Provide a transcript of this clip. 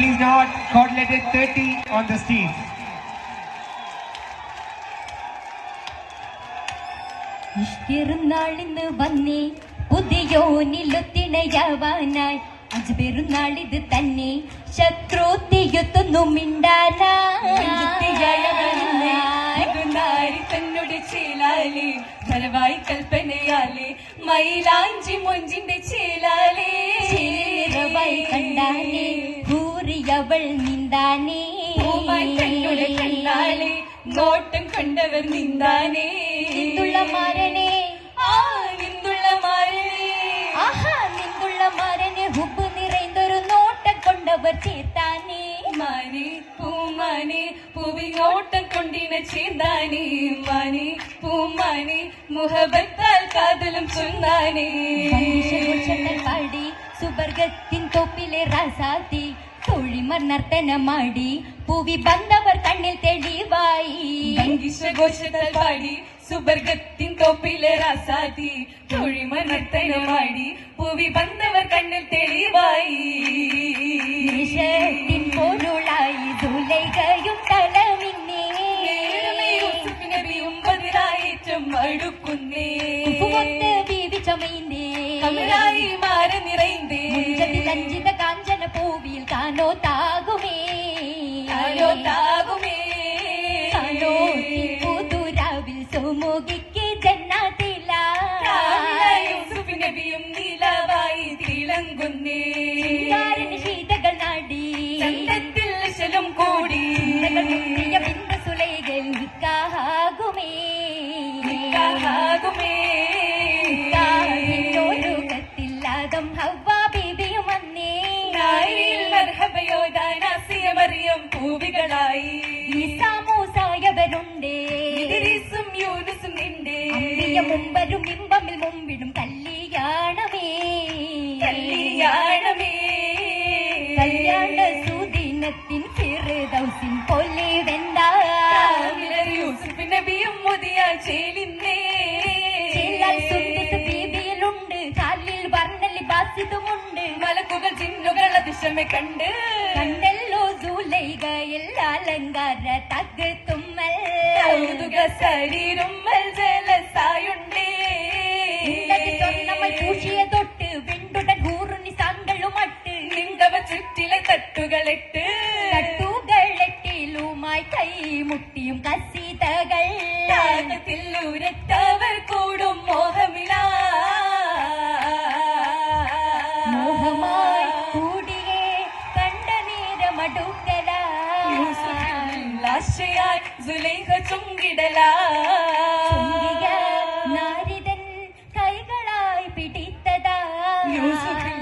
please note code letter 30 on the stage. ഇഷ്ടിരുന്നാളിന്ന് വന്നേ. പുതിയോനിലൊത്തിണയാവാനായി അഞ്ച് പെരുന്നാളിത് തന്നെ. ശത്രു തീയത്തൊന്നും ചേലാലേ. ഫലവായി കൽപ്പനയാലേ. മൈലാഞ്ചി മൊഞ്ചിന്റെ ചേലാലേ. കണ്ടാനേ ഭൂറിയവൾ നിന്താനേ നോട്ടം കണ്ടവർ നിന്താനേ നിന്തുള്ള മാരനെ. ആ നിന്തുള്ള മാരനേ. ആഹാ നിന്തുള്ള മാരനെ. ഹുബ് നിറൈന്തൊരു നോട്ടം കൊണ്ടവർ ചേർത്താനേ. മാനെ പൂമാനെ പൂവിനോട്ടം കൊണ്ടിന ചേർന്നാനേ മാനെ പൂമാനെ മുഹബത്താൽ കാതലും ചൊന്നാനേ. പാടി സുബർഗത്തിൻ തൊപ്പിലെ റാസാത്തി. തൊഴിമർ നർത്തനമാടി പൂവി ബന്ധവർ കണ്ണിൽ തെളിവായി. ഘോഷത്താൽ പാടി. സുബർഗത്തിൻ തോപ്പിലെ നർത്തനമാടി പൂവി ബന്ധവർ കണ്ണിൽ തെളിവായി. ദേശത്തിൻ പൊരുളായി ദുലൈകയും തലമിന്നേ. അടുക്കുന്നേ. ബീവി മാറി നിറൈന്തേ മുഞ്ചതിലഞ്ചിത കാഞ്ചന പൂവിൽ കാനോ താകുമേ. ആരോ താകുമേ. കാനോ പുതുരാവിൽ സുമുഖിക്ക് ജന്നാത്തില കാമിലായി യൂസുഫ് നബിയും നീലവായി തിളങ്ങുന്നേ. ശീതകൾ നാടി. ചന്തത്തിൽ ശലം കൂടി. ബിന്ദു സുലൈകൾ നിക്കാഹാകുമേ. നിക്കാഹാകുമേ. ലോകത്തില്ലാതം ഹവ്വ പൂവികളായി ഈസാമൂസായവരുണ്ടേ ഇദ്രീസും യൂനുസും നിന്റെ. അമ്പിയ മുമ്പരും ബിംബമിൽ മുമ്പിടും കല്യാണമേ. കല്യാണമേ. കല്യാണ സുദിനത്തിൻ ഫിർദൗസിൻ പോലെ കാമിലർ യൂസുഫ് നബിയും മുതിയ ചേലിന്നേ. ബീബിയിലുണ്ട്. കാലിൽ വർണ ലിബാസിതുമുണ്ട്. മലക്കുകൾ ചിന്നുകൾ അതിശമെ കണ്ട്. കണ്ടല്ലോ ജൂലൈകയിൽ അലങ്കാര തകത്തുമ്മൽ കൗതുക ശരീരം ജലസായുണ്ടേ. സ്വർണമായി പൂശിയ തൊട്ട് വെണ്ടുടൻ കൂറുനി സാങ്കളുമട്ട്. നിണ്ടവ ചുറ്റിലെ തട്ടുകളിട്ട്. തട്ടുകളെട്ടിലുമായി കൈമുട്ടിയും കസീതകൾ. ത്യാഗത്തിൽ ഉരത്തവർ കൂടും മോഹമില. ആശയായി സുലേഖ ചുങ്കിടലാ നാരിതൻ കൈകളായി പിടിത്തതാ. യൂസുഫിൽ